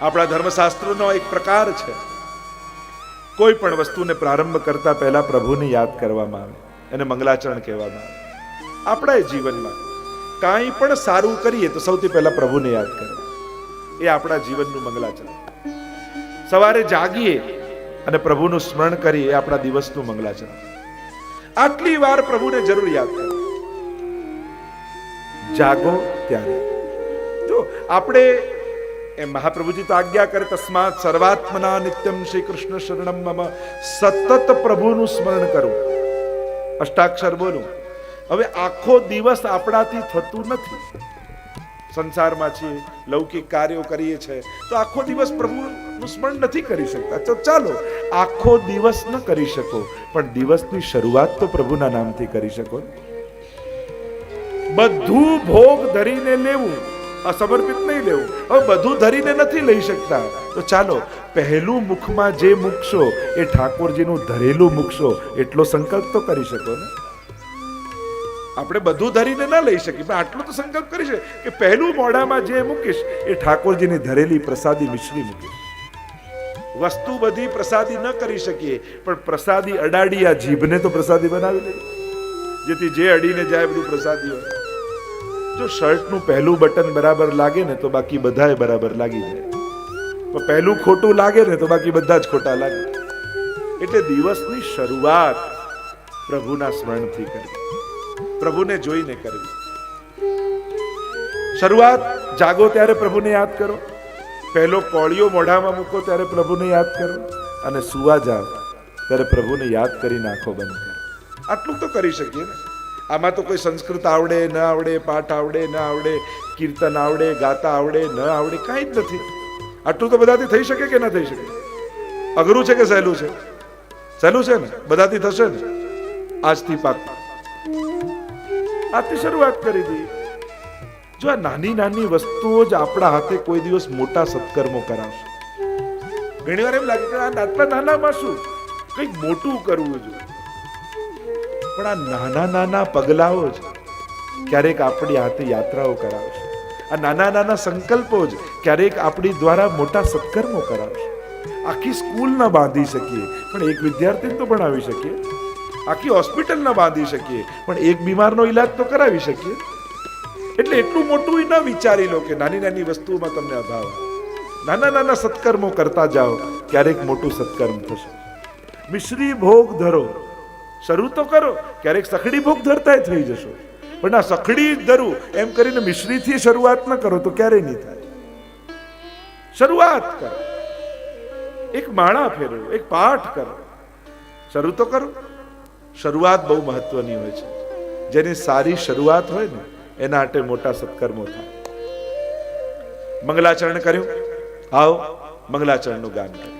આપણા ધર્મશાસ્ત્રોનો એક પ્રકાર છે. કોઈ પણ વસ્તુને પ્રારંભ કરતા પહેલા પ્રભુને યાદ કરવામાં આવે, એને મંગલાચરણ કહેવામાં આવે. આપણા જીવનમાં કાંઈ પણ સારું કરીએ તો સૌથી પહેલા પ્રભુને યાદ કરવા એ આપણા જીવનનું મંગલાચરણ. સવારે જાગીએ અને પ્રભુનું સ્મરણ કરીએ એ આપણા દિવસનું મંગલાચરણ. આટલી વાર પ્રભુને જરૂર યાદ કરો. જાગો ત્યારે. જો આપણે એ મહાપ્રભુજી તો આજ્ઞા કરે તસ્માત સર્વાત્મના નિત્યમ શ્રી કૃષ્ણ શરણમ મમ. સતત પ્રભુનું સ્મરણ કરું. અષ્ટાક્ષર બોલું, હવે આખો દિવસ આપણાથી થતું નથી. સંસારમાં છીએ લૌકિક કાર્યો કરીએ છીએ તો આખો દિવસ પ્રભુનું સ્મરણ નથી કરી શકતા. તો ચાલો, આખો દિવસ ન કરી શકો, પણ દિવસની શરૂઆત તો પ્રભુના નામથી કરી શકો. બધું ભોગ ધરીને લેવું અસમર્પિત નહીં લેવું. હવે બધું ધરીને નથી લઈ શકતા. તો ચાલો, પહેલું મુખમાં જે મૂકશો, એ ઠાકોરજીનું ધરેલું મૂકશો. એટલો સંકલ્પ તો કરી શકો ને? આપણે બધું ધરીને ન લઈ શકીએ. પણ આટલો તો સંકલ્પ કરી છે કે પહેલું મોઢામાં જે મૂકીશ, એ ઠાકોરજીની ધરેલી પ્રસાદી મિશ્રી મૂકીશ. વસ્તુ બધી પ્રસાદી ન કરી શકીએ, પણ પ્રસાદી અડાડી આ જીભને તો પ્રસાદી બનાવી લઈએ જેથી જે અડીને જાય બધું પ્રસાદી હોય. જો શર્ટનું પહેલું બટન બરાબર લાગે ને તો બાકી બધાય બરાબર લાગી જાય. પણ પહેલું ખોટું લાગે ને તો બાકી બધા જ ખોટા લાગે. એટલે દિવસની શરૂઆત પ્રભુના સ્મરણથી કરવી. પ્રભુને જોઈને કરવી. શરૂઆત જાગો ત્યારે પ્રભુને યાદ કરો. પહેલો કોળિયો મોઢામાં મૂકો ત્યારે પ્રભુને યાદ કરો. અને સુવા જાઓ ત્યારે પ્રભુને યાદ કરી નાખો બંધ આટલું તો કરી શકીએ ને. આમાં તો કોઈ સંસ્કૃત આવડે, ન આવડે, પાઠ આવડે, ન આવડે, કીર્તન આવડે, ગાતા આવડે, ન આવડે, કાંઈ જ નથી. આટલું તો બધાથી થઈ શકે કે ન થઈ શકે? અઘરું છે કે સહેલું છે? સહેલું છે ને? બધાથી થશે ને? આજથી પાક. આજથી શરૂઆત કરી દી. જો આ નાની નાની વસ્તુઓ જ આપણા હાથે કોઈ દિવસ મોટા સત્કર્મો કરાવશે. ઘણી વાર એમ લાગે કે આ આટલા નાનામાં શું? કંઈક મોટું કરવું જોઈએ પણ આ નાના નાના પગલાઓ જ ક્યારેક આપણી હાથે યાત્રાઓ કરાવશે આ નાના નાના સંકલ્પો જ ક્યારેક આપણી દ્વારા મોટા સત્કર્મો કરાવશે આખી સ્કૂલ ના બાંધી શકીએ, પણ એક વિદ્યાર્થીને તો ભણાવી શકીએ. આખી હોસ્પિટલ ના બાંધી શકીએ, પણ એક બીમારનો ઈલાજ તો કરાવી શકીએ. એટલે એટલું મોટું ન વિચારી લો કે નાની નાની વસ્તુઓમાં તમને અભાવ નાના નાના સત્કર્મો કરતા જાઓ, ક્યારેક મોટું સત્કર્મ થશે. મિશ્રી ભોગ ધરો. શરૂ તો કરો, ક્યારેક સખડી ભોગ ધરતાય થઈ જશો. પણ આ સખડી ધરું, એમ કરીને મિશ્રીથી શરૂઆત ન કરો તો ક્યારેય નહીં થાય. શરૂઆત કરો. એક માળા ફેરવો, એક પાઠ કરો. શરૂ તો કરો. શરૂઆત બહુ મહત્વની હોય છે. જેની સારી શરૂઆત હોય ને, એના માટે મોટા સત્કર્મો થાય. મંગલાચરણ કર્યું? આવો, મંગલાચરણનું ગાન કર્યું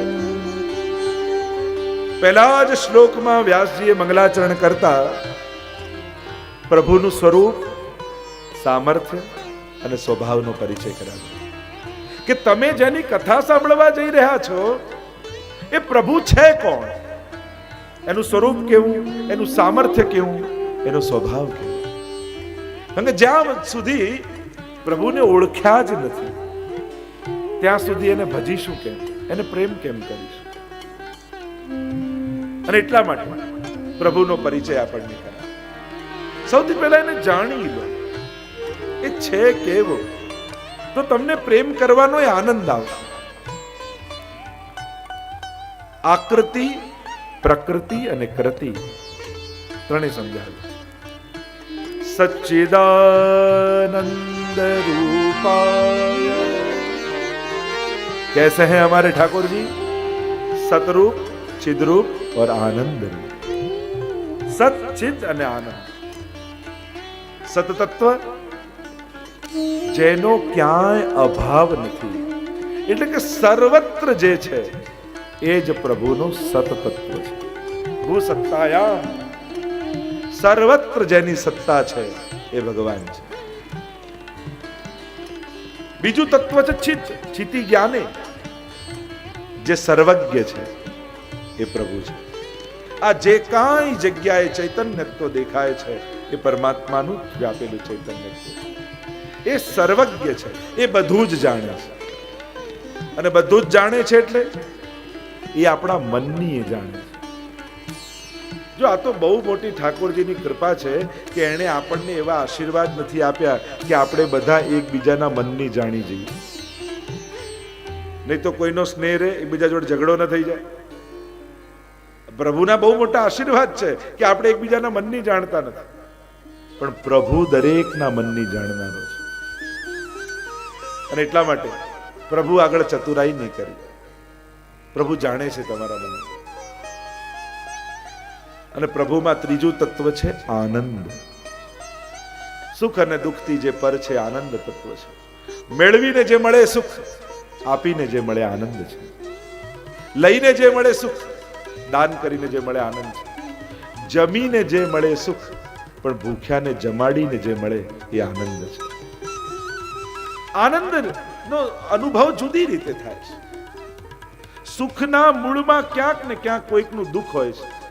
પહેલા જ શ્લોકમાં વ્યાસજીએ મંગલાચરણ કરતા પ્રભુનું સ્વરૂપ, સામર્થ્ય અને સ્વભાવનો પરિચય કરાવ્યો. કે તમે જેની કથા સાંભળવા જઈ રહ્યા છો, એ પ્રભુ છે કોણ? એનું સ્વરૂપ કેવું? એનું સામર્થ્ય કેવું? એનો સ્વભાવ કેવો? કારણ કે જ્યાં સુધી પ્રભુને ઓળખ્યા જ નથી, ત્યાં સુધી એને ભજીશું કેમ? એને પ્રેમ કેમ કરીશું? અને એટલા માટે પ્રભુનો પરિચય આપણને કરાવે સૌથી પહેલા એને જાણી લો એ છે કેવો તો તમને પ્રેમ કરવાનો એ આનંદ આવશે આકૃતિ પ્રકૃતિ અને કૃતિ ત્રણેય સમજાવ્યું सच्चिदानंद रूपाय कैसे हैं हमारे ठाकुर जी सतरूप चिद्रूप और आनंद रूप સચ્ચિત અને આનંદ સતતત્વ જેનો ક્યાંય અભાવ નથી એટલે કે સર્વત્ર જે છે એ જ પ્રભુનું સતતત્વ છે ભૂ સત્તાયામ સર્વત્ર જેની સત્તા છે એ ભગવાન છે બીજું તત્વ છે ચિત્ત ચિતિ જ્ઞાને જે સર્વજ્ઞ છે એ પ્રભુ છે. આ જે કાંઈ જગ્યાએ ચૈતન્યત્વ દેખાય છે, એ પરમાત્માનું વ્યાપેલું ચૈતન્યત્વ એ સર્વજ્ઞ છે, એ બધું જ જાણે છે. અને બધું જ જાણે છે એટલે એ આપણા મનની એ જાણે છે. જો આ તો બહુ મોટી ઠાકોરજીની કૃપા છે કે એણે આપણને એવા આશીર્વાદ નથી આપ્યા કે આપણે બધા એકબીજાના મનની જાણી જઈએ. નહીં તો કોઈનો સ્નેહ રહે, એકબીજા જોડે ઝઘડો ન થઈ જાય. પ્રભુના બહુ મોટા આશીર્વાદ છે કે આપણે એકબીજાના મનની જાણતા નથી. પણ પ્રભુ દરેકના મનની જાણનારો છે. અને એટલા માટે પ્રભુ આગળ ચતુરાઈ નહીં કરી. પ્રભુ જાણે છે તમારા મનને. અને પ્રભુમાં ત્રીજું તત્વ છે આનંદ. સુખ અને દુઃખથી જે પર છે, આનંદ તત્વ છે. મેળવીને જે મળે સુખ, આપીને જે મળે આનંદ છે. લઈને જે મળે સુખ દાન કરીને જે મળે આનંદ છે. જમીને જે મળે સુખ, પણ ભૂખ્યાને જમાડીને જે મળે એ આનંદ છે. આનંદ નો અનુભવ જુદી રીતે થાય છે. સુખના મૂળમાં ક્યાંક ને ક્યાંક કોઈકનું દુઃખ હોય છે.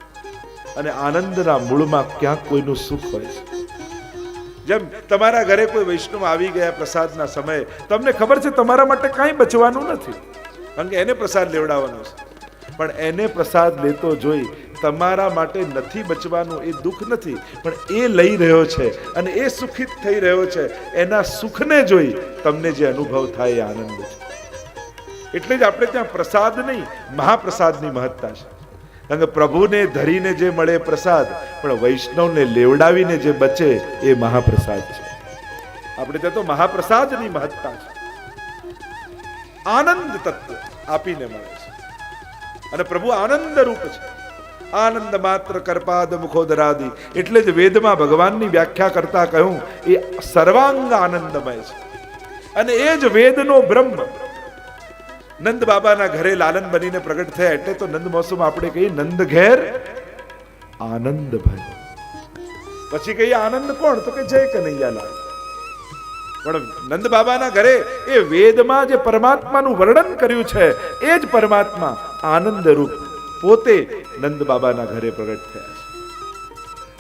અને આનંદના મૂળમાં ક્યાંક કોઈનું સુખ હોય છે. જેમ તમારા ઘરે કોઈ વૈષ્ણવ આવી ગયા પ્રસાદના સમયે, તમને ખબર છે તમારા માટે કાંઈ બચવાનું નથી. કારણ કે એને પ્રસાદ લેવડાવવાનો છે. પણ એને પ્રસાદ લેતો જોઈ તમારા માટે નથી બચવાનું એ દુઃખ નથી, પણ એ લઈ રહ્યો છે અને એ સુખિત થઈ રહ્યો છે. એના સુખને જોઈ તમને જે અનુભવ થાય એ આનંદ છે. એટલે જ આપણે ત્યાં પ્રસાદ નહીં, મહાપ્રસાદની મહત્તા છે. કારણ કે પ્રભુને ધરીને જે મળે પ્રસાદ, પણ વૈષ્ણવને લેવડાવીને જે બચે એ મહાપ્રસાદ છે. આપણે ત્યાં તો મહાપ્રસાદની મહત્તા છે. આનંદ તત્વ આપીને મળે છે. અને પ્રભુ આનંદ રૂપ છે. આનંદ માત્ર કરપાદ મુખોદરાદી, એટલે જ વેદમાં ભગવાનની વ્યાખ્યા કરતા કહ્યું, એ સર્વાંગ આનંદમય છે. અને એ જ વેદનો બ્રહ્મ. નંદ બાબાના ઘરે લાલન બનીને પ્રગટ થયા એટલે તો નંદ મહોત્સવમાં આપણે કહીએ, નંદ ઘેર આનંદ ભયો. પછી કહીએ, આનંદ કોણ? તો કે જય કનૈયાલાલ. પણ નંદ બાબાના ઘરે એ વેદમાં જે પરમાત્માનું વર્ણન કર્યું છે, એ જ પરમાત્મા આનંદ રૂપ પોતે નંદ બાબાના ઘરે પ્રગટ થયા છે.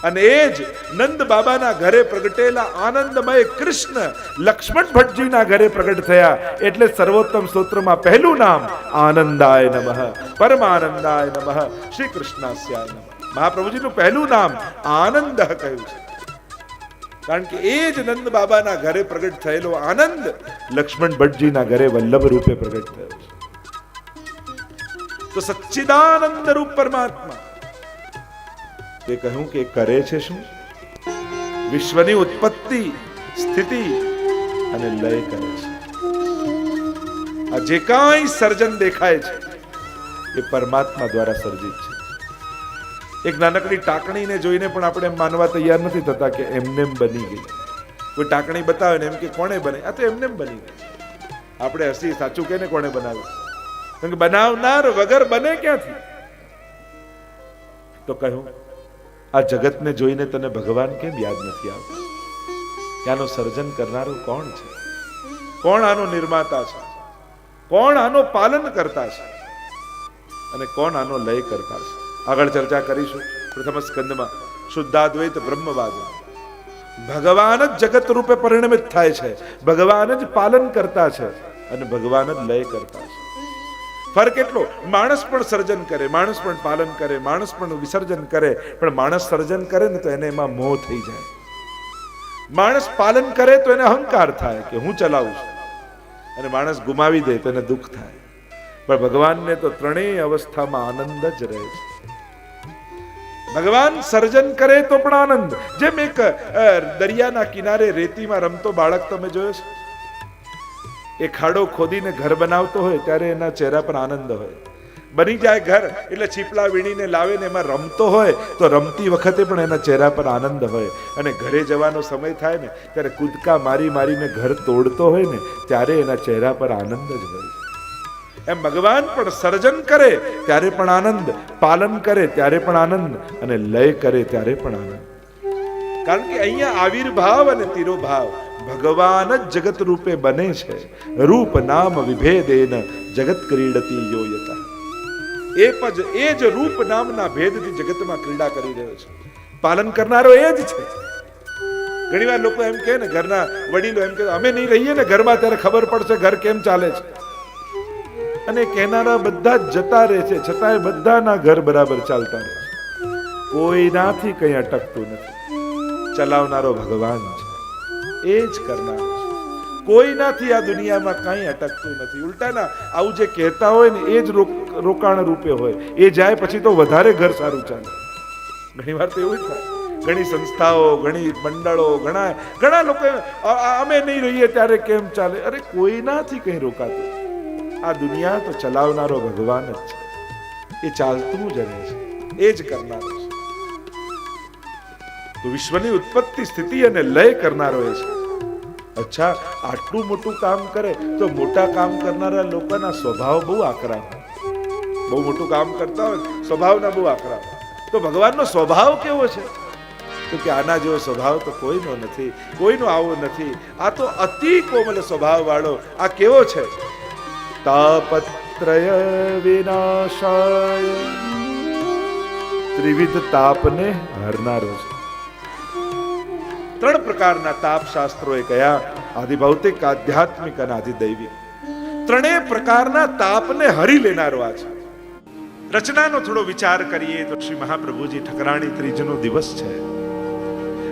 અને એ જ નંદ બાબાના ઘરે પ્રગટેલા આનંદમય કૃષ્ણ લક્ષ્મણ ભટ્ટજીના ઘરે પ્રગટ થયા. એટલે સર્વોત્તમ સ્તોત્રમાં પહેલું નામ આનંદાય નમઃ, પરમાનંદાય નમઃ શ્રી કૃષ્ણાસ્યાય નમઃ. મહાપ્રભુજીનું પહેલું નામ આનંદ કહ્યું છે. કારણ કે એ જ નંદ બાબાના ઘરે પ્રગટ થયેલો આનંદ લક્ષ્મણ ભટ્ટજીના ઘરે વલ્લભ રૂપે પ્રગટ થયો. તો સચ્ચિદાનંદ રૂપ પરમાત્મા. તે કહ્યું કે કરે છે શું? વિશ્વની ઉત્પત્તિ, સ્થિતિ અને લય કરે છે. આ જે કાંઈ સર્જન દેખાય છે, એ પરમાત્મા દ્વારા સર્જિત છે. એક નાનકડી ટાંકણીને જોઈને પણ આપણે માનવા તૈયાર નથી થતા કે એમનેમ બની ગઈ. કોઈ ટાંકણી બતાવે ને એમ કે કોણે બને આ તો એમનેમ બની ગઈ. આપણે હસી સાચું કે ને કોણે બનાવ્યું? કારણ કે બનાવનાર વગર બને ક્યાંથી? તો કહ્યું, આ જગતને જોઈને તને ભગવાન કેમ યાદ નથી આવતો? કે સર્જન કરનારું કોણ છે? કોણ આનો નિર્માતા છે? કોણ આનો પાલન કરતા છે? અને કોણ આનો લય કરતા છે? આગળ ચર્ચા કરીશું પ્રથમ સ્કંદમાં. શુદ્ધાદ્વૈત બ્રહ્મવાદ. ભગવાન જ જગત રૂપે પરિણમિત થાય છે. ભગવાન જ પાલન કરતા છે. અને ભગવાન જ લય કરતા છે. ફરક એટલો, માણસ પણ સર્જન કરે, માણસ પણ પાલન કરે, માણસ પણ વિસર્જન કરે, પણ માણસ સર્જન કરે ને તો એને એમાં મોહ થઈ જાય. માણસ પાલન કરે તો એને અહંકાર થાય કે હું ચલાવું છું. અને માણસ ગુમાવી દે તો એને દુઃખ થાય. પણ ભગવાનને તો ત્રણેય અવસ્થામાં આનંદ જ રહે છે. ભગવાન સર્જન કરે તો પણ આનંદ. જેમ એક દરિયાના કિનારે રેતીમાં રમતો બાળક તમે જોયો છે? એ ખાડો ખોદીને ઘર બનાવતો હોય ત્યારે એના ચહેરા પર આનંદ હોય. બની જાય ઘર એટલે છીપલા વીણીને લાવે ને એમાં રમતો હોય તો રમતી વખતે પણ એના ચહેરા પર આનંદ હોય. અને ઘરે જવાનો સમય થાય ને ત્યારે કૂદકા મારી મારીને ઘર તોડતો હોય ને ત્યારે એના ચહેરા પર આનંદ જ હોય. એમ ભગવાન પણ સર્જન કરે ત્યારે પણ આનંદ, પાલન કરે ત્યારે પણ આનંદ અને લય કરે ત્યારે પણ આનંદ. કારણ કે અહીંયા આવિર્ભાવ અને તિરોભાવ ભગવાન જ જગત રૂપે બને છે. રૂપ નામ વિભેદેન જગત ક્રીડતી યોયતા એ જ એ જ રૂપ નામના ભેદથી જગતમાં ક્રીડા કરી રહ્યો છે. પાલન કરનારો એ જ છે. ઘણીવાર લોકો એમ કહે ને, ઘરના વડીલો એમ કે અમે નહીં રહીએ ને ઘરમાં ત્યારે ખબર પડશે ઘર કેમ ચાલે છે. અને કહેનારા બધા જ જતા રહે છે, છતાંય બધાના ઘર બરાબર ચાલતા રહે કોઈનાથી કંઈ અટકતું નથી. ચલાવનારો ભગવાન છે. એ જ કરનાર છે. કોઈનાથી આ દુનિયામાં કાંઈ અટકતું નથી. ઉલટાના આવું જે કહેતા હોય ને એ જ રોક- રોકાણ રૂપે હોય. એ જાય પછી તો વધારે ઘર સારું ચાલે. ઘણી વાર તો એવું જ થાય. ઘણી સંસ્થાઓ ઘણી મંડળો ઘણા ઘણા લોકો એમ, "અ- અ- અમે નહીં રહીએ ત્યારે કેમ ચાલે? અરે કોઈનાથી કંઈ રોકાતું આ દુનિયા તો ચલાવનારો ભગવાન જ છે. એ ચાલતું જ રહે છે. એ જ કરનાર છે. તો વિશ્વની ઉત્પત્તિ સ્થિતિ અને લય કરનારો એ છે. અચ્છા, આટલું મોટું કામ કરે તો મોટા કામ કરનારા લોકોના સ્વભાવ બહુ આકરા હોય. બહુ મોટું કામ કરતા હોય, સ્વભાવના બહુ આકરા હોય. તો ભગવાનનો સ્વભાવ કેવો છે? તો કે આના જેવો સ્વભાવ તો કોઈનો નથી, કોઈનો આવો નથી. આ તો અતિ કોમલ સ્વભાવ વાળો આ કેવો છે? તાપત્રય વિનાશાય. ત્રિવિધ તાપને હરનારો છે. ત્રણ પ્રકારના તાપ શાસ્ત્રોએ કયા આધિભૌતિક આધ્યાત્મિક અને દૈવી ત્રણેય પ્રકારના તાપને હરી લેનારો આ છે. રચનાનો થોડો વિચાર કરીએ તો શ્રી મહાપ્રભુજી ઠકરાણી ત્રીજનો દિવસ છે.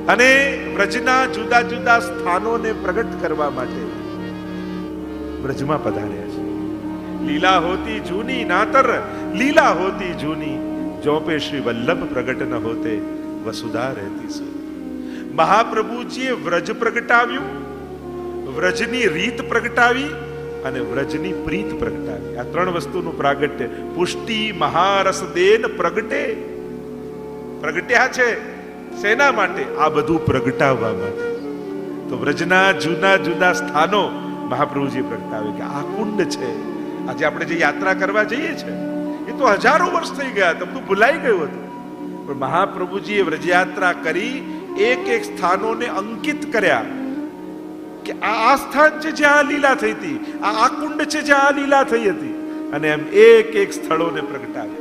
અને વ્રજના જુદા જુદા સ્થાનોને પ્રગટ કરવા માટે વ્રજમાં પધાર્યા છે. લીલા હોતી જૂની નાતર, લીલા હોતી જૂની. જોપે શ્રી વલ્લભ પ્રગટ ન હોતે, વસુધા રહેતી સુ મહાપ્રભુજીએ વ્રજ પ્રગટાવ્યું. વ્રજની રીત પ્રગટાવી અને વ્રજની પ્રીત પ્રગટાવી. આ ત્રણ વસ્તુનું પ્રાગટ્ય. પુષ્ટિ, મહારસ, દેન, પ્રગટે. પ્રગટ્યા છે. શેના માટે? આ બધું પ્રગટાવવા માટે. તો વ્રજના જુદા જુદા સ્થાનો મહાપ્રભુજી પ્રગટાવે કે આ કુંડ છે. આજે આપણે જે યાત્રા કરવા જઈએ છે, એ તો હજારો વર્ષ થઈ ગયા તો બધું ભૂલાઈ ગયું હતું. પણ મહાપ્રભુજીએ વ્રજયાત્રા કરી એક એક સ્થાનોને અંકિત કર્યા કે આ આ સ્થાન છે જ્યાં આ લીલા થઈ હતી, આ આ કુંડ છે જ્યાં આ લીલા થઈ હતી. અને એમ એક એક સ્થળોને પ્રગટાવ્યા.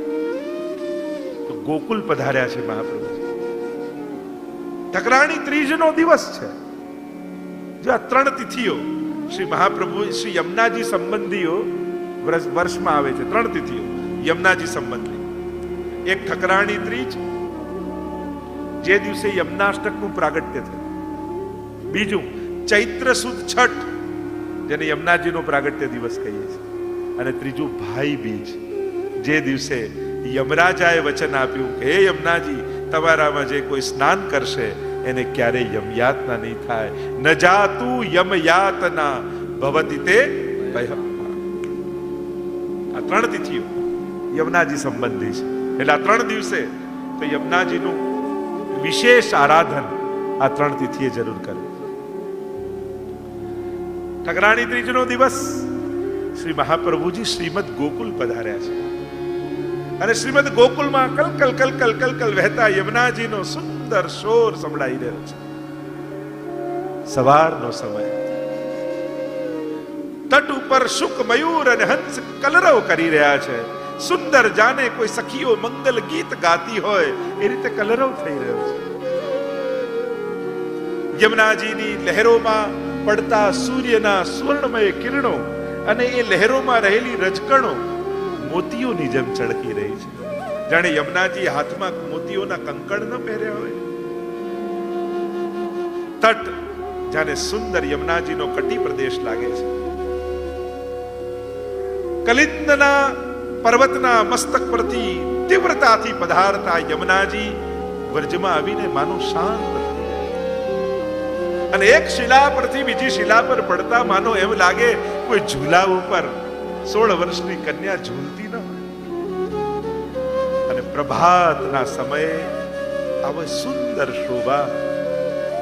તો ગોકુલ પધાર્યા છે મહાપ્રભુ. ઠકરાણી ત્રીજનો દિવસ છે. જો આ ત્રણ તિથિઓ, શ્રી મહાપ્રભુ, શ્રી યમુનાજી સંબંધીઓ વર્ષ- વર્ષમાં આવે છે, ત્રણ તિથિઓ, યમુનાજી સંબંધી. એક ઠકરાણી ત્રીજ જે દિવસે યમનાષ્ટકનું પ્રાગટ્ય થયું. બીજું, ચૈત્ર સુદ છઠ, જેને યમુનાજીનો પ્રાગટ્ય દિવસ કહીએ છીએ. અને ત્રીજું, ભાઈ બીજ, જે દિવસે યમરાજાએ વચન આપ્યું કે, હે યમુનાજી, તમારામાં જે કોઈ સ્નાન કરશે, એને ક્યારેય યમયાતના નહીં થાય. ન જાતું યમયાતના, ભવતી તે ભયમ. આ ત્રણ તિથિઓ યમુનાજી સંબંધી છે. એટલે આ ત્રણ દિવસે તો યમુનાજીનું વિશેષ આરાધન આ ત્રણ તિથિએ જરૂર કરે. ઠકરાણી ત્રીજનો દિવસ શ્રી મહાપ્રભુજી શ્રીમદ ગોકુલ પધાર્યા છે. અને શ્રીમદ ગોકુલમાં કલકલ કલકલ કલકલ વહેતા યમુનાજીનો સુંદર શોર સંભળાઈ રહ્યો છે. સવારનો સમય. તટ ઉપર શુક મયુર અને હંસ કલરવ કરી રહ્યા છે. સુંદર જાને કોઈ સખીઓ મંગલ ગીત ગાતી હોય, એ રીતે કલરવ થઈ રહ્યો છે. યમુનાજીની લહેરોમાં પડતા સૂર્યના સુવર્ણમય કિરણો અને એ લહેરોમાં રહેલી રજકણો મોતીઓની જેમ ચળકી રહી છે. જાણે યમુનાજી હાથમાં મોતીઓના કંકણ ન પહેર્યા હોય. તટ જાણે સુંદર યમુનાજીનો કટી પ્રદેશ લાગે છે. કલિંદના પર્વતના મસ્તક પરથી તીવ્રતાથી પધારતા યમુનાજી વ્રજમાં આવીને માનું શાંત અને એક શિલા પરથી બીજી શિલા પર પડતા માનો એમ લાગે કોઈ ઝૂલા ઉપર સોળ વર્ષની કન્યા ઝૂલતી ન અને પ્રભાતના સમયે આવો સુંદર શોભા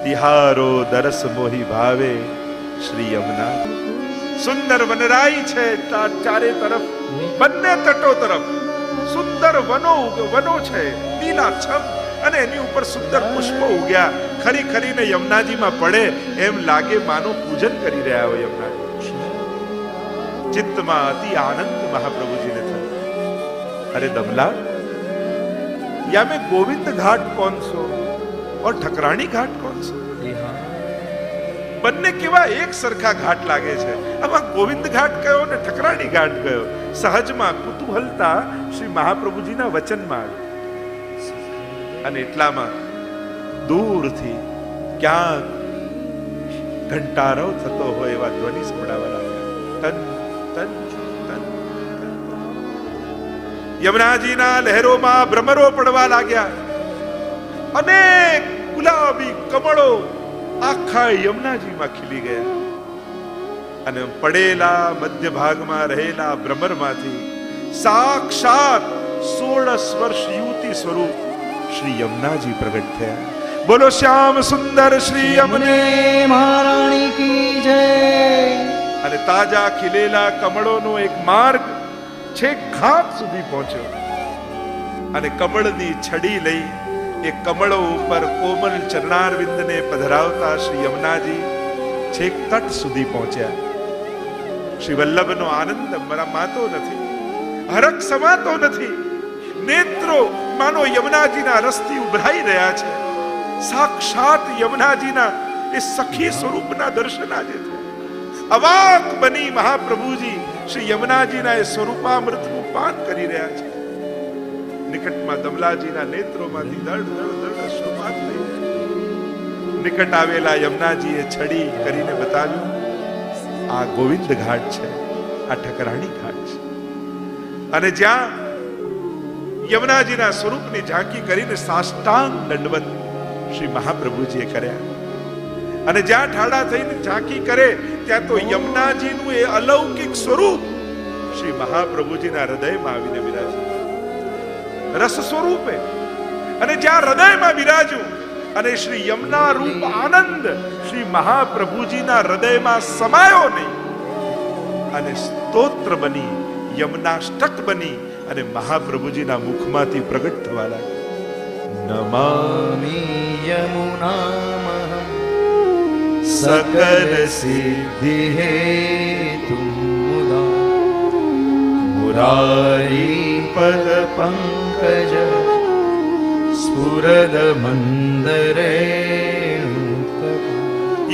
તિહારો દરસ મોહી ભાવે શ્રી યમુના સુંદર વનરાઈ છે ચારે તરફ બંને તટો તરફ સુંદર વનો ઉગ- વનો છે લીલાછમ અને એની ઉપર સુંદર પુષ્પો ઉગ્યા ખરી ખરીને યમુનાજીમાં પડે એમ લાગે માનો પૂજન કરી રહ્યા હોય યમુનાજી ચિત્તમાં અતિ આનંદ મહાપ્રભુજીને થયો અરે દમલા या में गोविंद घाट कौन सो और ठकराणी घाट कौन सो બંને કેવા એક સરખા ઘાટ લાગે છે. આમાં ગોવિંદ ઘાટ કયો ને ઠકરાણી ઘાટ કયો? સહજમાં કુતૂહલતા શ્રી મહાપ્રભુજીના વચનમાં. અને એટલામાં દૂરથી ક્યાંક ઘંટારવ થતો હોય એવા ધ્વનિ સંભળાવા લાગ્યા તન તન તન લહેરોમાં ભ્રમરો પડવા લાગ્યા. અનેક ગુલાબી કમળો આખા યમુનાજીમાં ખીલી ગયા અને પડેલા મધ્ય ભાગમાં રહેલા ભ્રમરમાંથી સાક્ષાત સોળસ વર્ષ યુવતી સ્વરૂપ શ્રી યમુનાજી પ્રગટ થયા. બોલો શ્યામ સુંદર શ્રી યમુને મહારાણી કી જય. અને તાજા ખીલેલા કમળોનો એક માર્ગ છેક ઘાટ સુધી પહોંચ્યો. અને કમળની છડી લઈ એ કમળો ઉપર કોમલ ચરણારવિંદને પધરાવતા શ્રી યમુનાજી છેક તટ સુધી પહોંચ્યા. શ્રી વલ્લભનો આનંદ માતો નથી હરખ સમાતો નથી. નેત્રો માનો યમુનાજીના રસથી ઉભરાઈ રહ્યા છે. સાક્ષાત યમુનાજીના એ સખી સ્વરૂપના દર્શન આજે છે. અવાક બની મહાપ્રભુજી શ્રી યમુનાજીના એ સ્વરૂપામૃતનું પાન કરી રહ્યા છે. નિકટમાં દમલાજીના નેત્રોમાંથી દળ દળ દળ અશ્રુપાત થઈ નિકટ આવેલા યમુનાજીએ છડી કરીને બતાવ્યું, આ ગોવિંદ ઘાટ છે, આ ઠકરાણી ઘાટ છે. અને જ્યાં યમુનાજીના સ્વરૂપની ઝાંકી કરીને સાષ્ટાંગ દંડવત શ્રી મહાપ્રભુજીએ કર્યા. અને જ્યાં ઠાડા થઈને ઝાંકી કરે, ત્યાં તો યમુનાજીનું એ અલૌકિક સ્વરૂપ શ્રી મહાપ્રભુજીના હૃદયમાં આવીને બિરાજે રસ સ્વરૂપે અને જ્યાં હૃદયમાં બિરાજ્યું અને શ્રી યમના રૂપ આનંદ શ્રી મહાપ્રભુજીના હૃદયમાં સમાયો નહીં. અને સ્તોત્ર બની યમનાષ્ટક બની અને મહાપ્રભુજીના મુખમાંથી પ્રગટ થવા લાગ્યું. નમામિ યમુના યમુનામહં સકલ સિદ્ધિ હેતુ મુરારી પદ પંકજ સ્ફુરદ મંદરે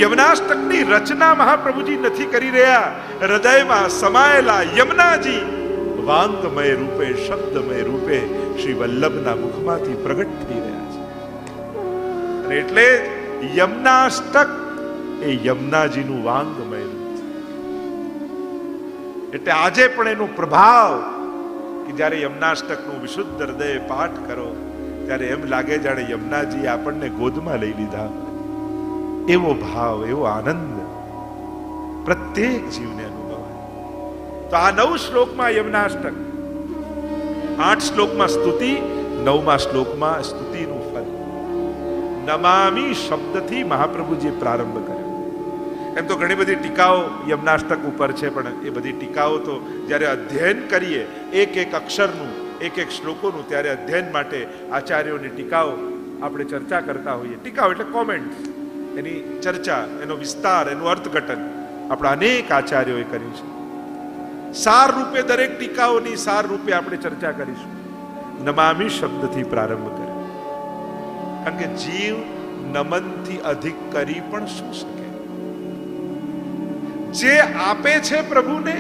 યમનાષ્ટકની રચના મહાપ્રભુજી નથી કરી રહ્યા હૃદયમાં સમાયેલા યમનાજી વાંગમય રૂપે શબ્દમય રૂપે શ્રી વલ્લભના મુખમાંથી પ્રગટ થઈ રહ્યા છે અને એટલે યમનાષ્ટક એ યમનાજીનું વાંગમય રૂપ છે. એટલે આજે પણ એનો પ્રભાવ કે જ્યારે યમનાષ્ટકનું વિશુદ્ધ હૃદય પાઠ કરો, ત્યારે એમ લાગે જાણે યમુનાજી આપણને ગોદમાં લઈ લીધા. એવો ભાવ, એવો આનંદ પ્રત્યેક જીવને અનુભવાય. તો આ નવ શ્લોકમાં યમનાષ્ટક, આઠ શ્લોકમાં સ્તુતિ, નવમા શ્લોકમાં સ્તુતિનું ફલ. નમામી શબ્દથી મહાપ્રભુજી પ્રારંભ કર્યો. એમ તો ઘણી બધી ટીકાઓ યમનાષ્ટક ઉપર છે, પણ એ બધી ટીકાઓ તો જ્યારે અધ્યયન કરીએ, એક એક અક્ષરનું, એક એક શ્લોકોનું ત્યારે અધ્યયન માટે આચાર્યોની ટીકાઓ આપણે ચર્ચા કરતા હોઈએ. ટીકાઓ એટલે કોમેન્ટ એની ચર્ચા, એનો વિસ્તાર, એનું અર્થઘટન આપણા અનેક આચાર્યોએ કર્યું છે. સાર રૂપે દરેક ટીકાઓની સાર રૂપે આપણે ચર્ચા કરીશું. નમામી શબ્દથી પ્રારંભ કર્યો કારણ કે જીવ નમનથી અધિક કરી પણ શું શકે? જે આપે છે પ્રભુને,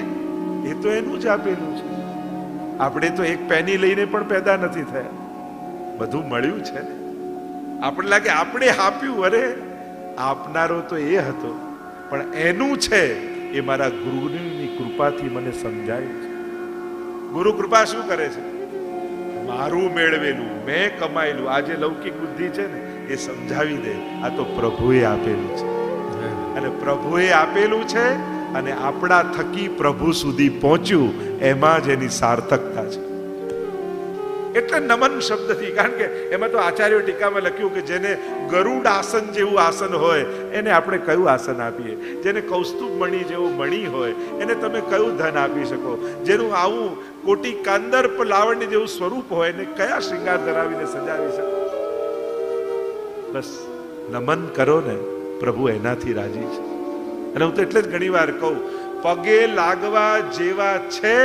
એ તો એનું જ આપેલું છે. આપણે તો એક પેની લઈને પણ પેદા નથી થયા. બધું મળ્યું છે ને. આપણે લાગે આપણે આપ્યું અરે, આપનારો તો એ હતો. પણ એનું છે, એ મારા ગુરુની કૃપાથી મને સમજાયું છે. ગુરુ કૃપા શું કરે છે? મારું મેળવેલું, મેં કમાયેલું. આ જે લૌકિક બુદ્ધિ છે ને, એ સમજાવી દે. આ તો પ્રભુએ આપેલું છે. અને પ્રભુએ આપેલું છે અને આપણા થકી પ્રભુ સુધી પહોંચ્યું, એમાં જ એની સાર્થકતા છે. એટલે નમન શબ્દથી, કારણ કે એમાં તો આચાર્ય ટીકામાં લખ્યું કે જેને ગરુડ આસન જેવું આસન હોય, એને આપણે કયું આસન આપીએ? જેને કૌસ્તુભ મણી જેવું મણી હોય, એને તમે કયું ધન આપી શકો? જેનું આવું કોટી કાંદર્પ લાવણ્ય જેવું સ્વરૂપ હોય, એને કયા શ્રીંગાર ધરાવીને સજાવી શકો? બસ, નમન કરો ને. પ્રભુ એનાથી રાજી છે. અને હું તો એટલે જ ઘણી વાર કહું, પગે લાગવા જેવા છે,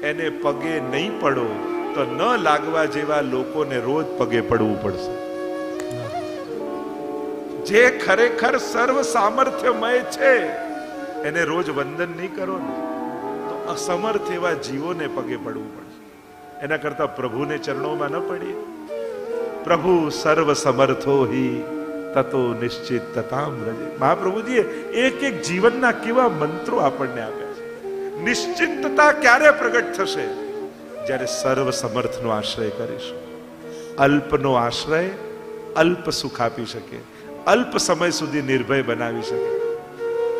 એને પગે નહીં પડો, તો ન લાગવા જેવા લોકોને રોજ પગે પડવું પડશે. જે ખરેખર સર્વ સામર્થ્યમય છે, એને રોજ વંદન નહીં કરો ને, તો અસમર્થ એવા જીવોને પગે પડવું પડશે. એના કરતા પ્રભુને ચરણોમાં ન પડીએ. પ્રભુ સર્વ સમર્થો હિ. તતો નિશ્ચિત તતામ રજે. મહાપ્રભુજીએ એક એક જીવનના કેવા મંત્રો આપણને આપ્યા છે. નિશ્ચિંતતા ક્યારે પ્રગટ થશે? જ્યારે સર્વ સમર્થનો આશ્રય કરીશું. અલ્પનો આશ્રય અલ્પ સુખ આપી શકે. અલ્પ સમય સુધી નિર્ભય બનાવી શકે.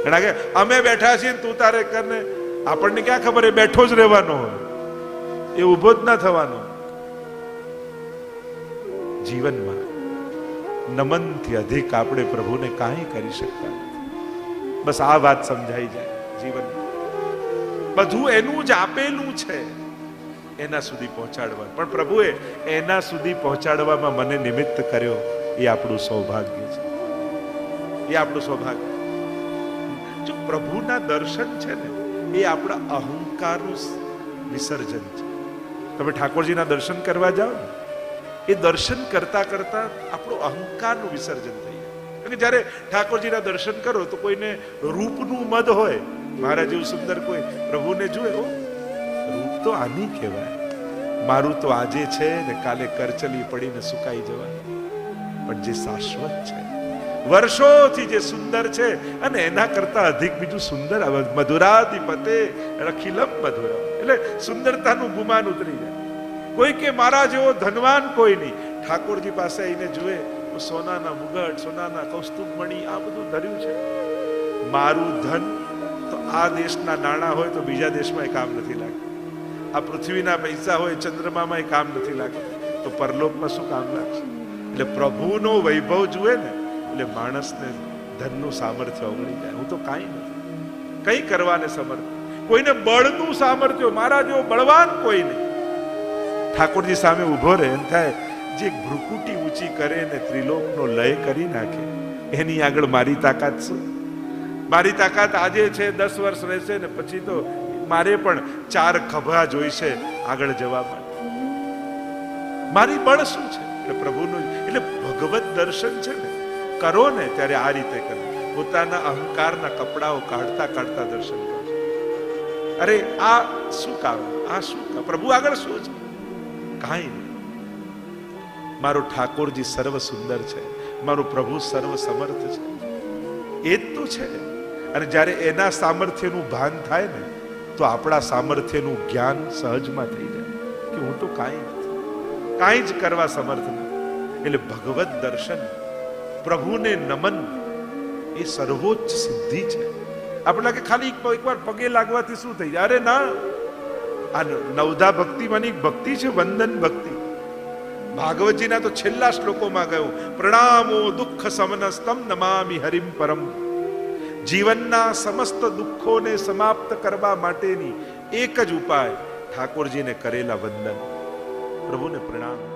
ઘણા કે, અમે બેઠા છીએ તું તારે કરને. આપણને ક્યાં ખબર? એ બેઠો જ રહેવાનો હોય. એ ઊભો જ ના થવાનો. જીવનમાં નમનથી અધિક આપણે પ્રભુને કાંઈ કરી શકતા બસ આ વાત સમજાઈ જાય જીવન. બધું એનું જ આપેલું છે એના સુધી પહોંચાડવા. પણ પ્રભુએ એના સુધી પહોંચાડવામાં મને નિમિત્ત કર્યો, એ આપણું સૌભાગ્ય છે. એ આપણું સૌભાગ્ય. જો પ્રભુના દર્શન છે ને, એ આપણા અહંકારનું વિસર્જન છે. તમે ઠાકોરજીના દર્શન કરવા જાઓ ને એ દર્શન કરતા કરતા આપણો અહંકારનું વિસર્જન થઈ જાય અને જ્યારે ઠાકોરજીના દર્શન કરો તો કોઈને રૂપનું મદ હોય, મારા જેવું સુંદર કોઈ પ્રભુને જુએ, ઓ, રૂપ તો આની કહેવાય. મારું તો આજે છે ને કાલે કરચલી પડીને સુકાઈ જવાય પણ જે શાશ્વત છે, વર્ષોથી જે સુંદર છે, અને એના કરતા અધિક બીજું સુંદર મધુરાધિપતે રખીલમ મધુરમ. એટલે સુંદરતાનું ગુમાન ઉતરી જાય. કોઈ કે મારા જેવો ધનવાન કોઈ નહીં. ઠાકોરજી પાસે આવીને જુએ તો સોનાના મુગટ, સોનાના કૌસ્તુભ મણી, આ બધું ધર્યું છે. મારું ધન? તો આ દેશના નાણાં હોય તો બીજા દેશમાં કામ નથી લાગતું. આ પૃથ્વીના પૈસા હોય, ચંદ્રમામાં કામ નથી લાગતું. તો પરલોકમાં શું કામ લાગશે? એટલે પ્રભુનો વૈભવ જુએ ને, એટલે માણસને ધનનું સામર્થ્ય ઓગળી જાય. હું તો કાંઈ નથી. કંઈ કરવાને સમર્થ. કોઈને બળનું સામર્થ્ય, મારા જેવો બળવાન કોઈ નહીં. ઠાકોરજી સામે ઊભો રહે એમ થાય, જે ભ્રુકુટી ઊંચી કરે ને ત્રિલોકનો લય કરી નાખે, એની આગળ મારી તાકાત શું? મારી તાકાત આજે છે, દસ વર્ષ રહેશે ને પછી તો મારે પણ ચાર ખભા જોઈશે આગળ જવા માટે. મારી બળ શું છે? એટલે પ્રભુનું એટલે ભગવત દર્શન છે ને, કરો ને ત્યારે આ રીતે કરો. પોતાના અહંકારના કપડાઓ કાઢતા કાઢતા દર્શન કરો. અરે, આ શું કામ? આ શું પ્રભુ આગળ શું છે? કાંઈ નહીં. મારો ઠાકોરજી સર્વ સુંદર છે. મારું પ્રભુ સર્વ સમર્થ છે. એ જ તો છે. અને જ્યારે એના સામર્થ્યનું ભાન થાય ને, તો આપણા સામર્થ્યનું જ્ઞાન સહજમાં થઈ જાય. કે હું તો કાંઈ નથી. કાંઈ જ કરવા સમર્થ નથી. એટલે ભગવત દર્શન, પ્રભુને નમન, એ સર્વોચ્ચ સિદ્ધિ છે. આપણે લાગે ખાલી એક- એકવાર પગે લાગવાથી શું થઈ જાય? અરે ના! આ નવધા ભક્તિમાંની એક ભક્તિ છે, વંદન ભક્તિ. ભાગવતજીના તો છેલ્લા શ્લોકોમાં ગયું પ્રણામો દુઃખ સમનસ્તમ નમામિ હરિમ પરમ. જીવનના સમસ્ત દુઃખોને સમાપ્ત કરવા માટેની એક જ ઉપાય ઠાકોરજીને કરેલા વંદન. પ્રભુને પ્રણામ.